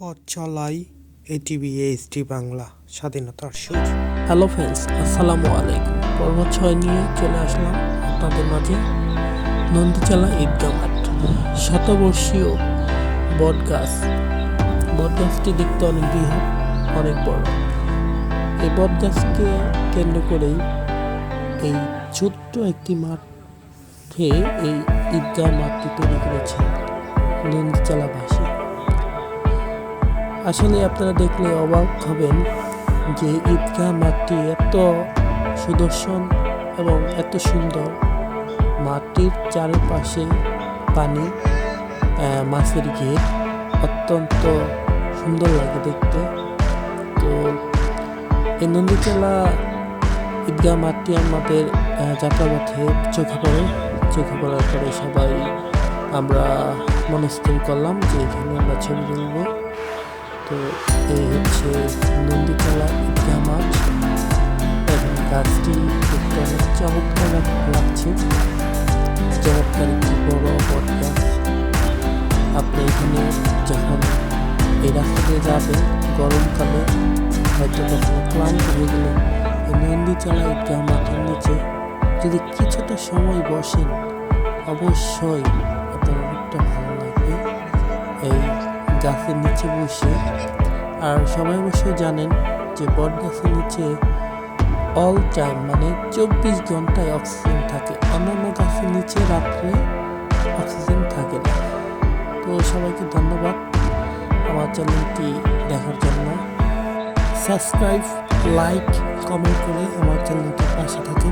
পথ চলাই ATV HD Bangla স্বাধীনতার সুর হ্যালো ফ্রেন্ডস আসসালামু আলাইকুম। পর্ব ছয় নিয়ে চলে আসলাম আপনাদের মাঝে নন্দীচালা ঈদগাহ মাঠ। শতবর্ষীয় বট গাছ বট গাছটি দেখতে অনেক বৃহৎ, অনেক বড়। এই বট গাছকে কেন্দ্র করেই এই ছোট্ট একটি মাঠে এই ঈদগাহ মাঠটি তৈরি করেছেন নন্দীচালাবাসী আসলে আপনারা দেখলে অবাক হবেন যে ঈদগাহ মাঠটি এত সুদর্শন এবং এত সুন্দর। মাঠটির চারপাশে পানি মাছের ঘের, অত্যন্ত সুন্দর লাগে দেখতে। তো এই নন্দীচলা ঈদগাহ মাঠটি আমাদের যাত্রাপথে চোখে পড়ে। চোখে পড়ার পরে সবাই আমরা মনস্থির করলাম যে এখানে আমরা ছবি তুলবো। তো এই হচ্ছে নন্দীতলা ঈদগাহ মাঠ এবং গাছটি দেখতে অনেক চমৎকার লাগছে। চমৎকার একটি বড় বট আপনি এখানে যখন এই রাস্তা দিয়ে যাবেন গরমকালে হয়তো কখনো ক্লান্ত হয়ে গেলে নন্দীতলা ঈদগাহ মাঠের নিচে যদি কিছুটা সময় বসেন, অবশ্যই গাছের নিচে বসে, আর সবাই অবশ্যই জানেন যে বট গাছের নিচে অল টাইম মানে চব্বিশ ঘন্টায় অক্সিজেন থাকে। অন্যান্য গাছের নিচে রাত্রে অক্সিজেন থাকে না। তো সবাইকে ধন্যবাদ আমার চ্যানেলটি দেখার জন্য। সাবস্ক্রাইব লাইক কমেন্ট করে আমার চ্যানেলটির পাশে থাকেন।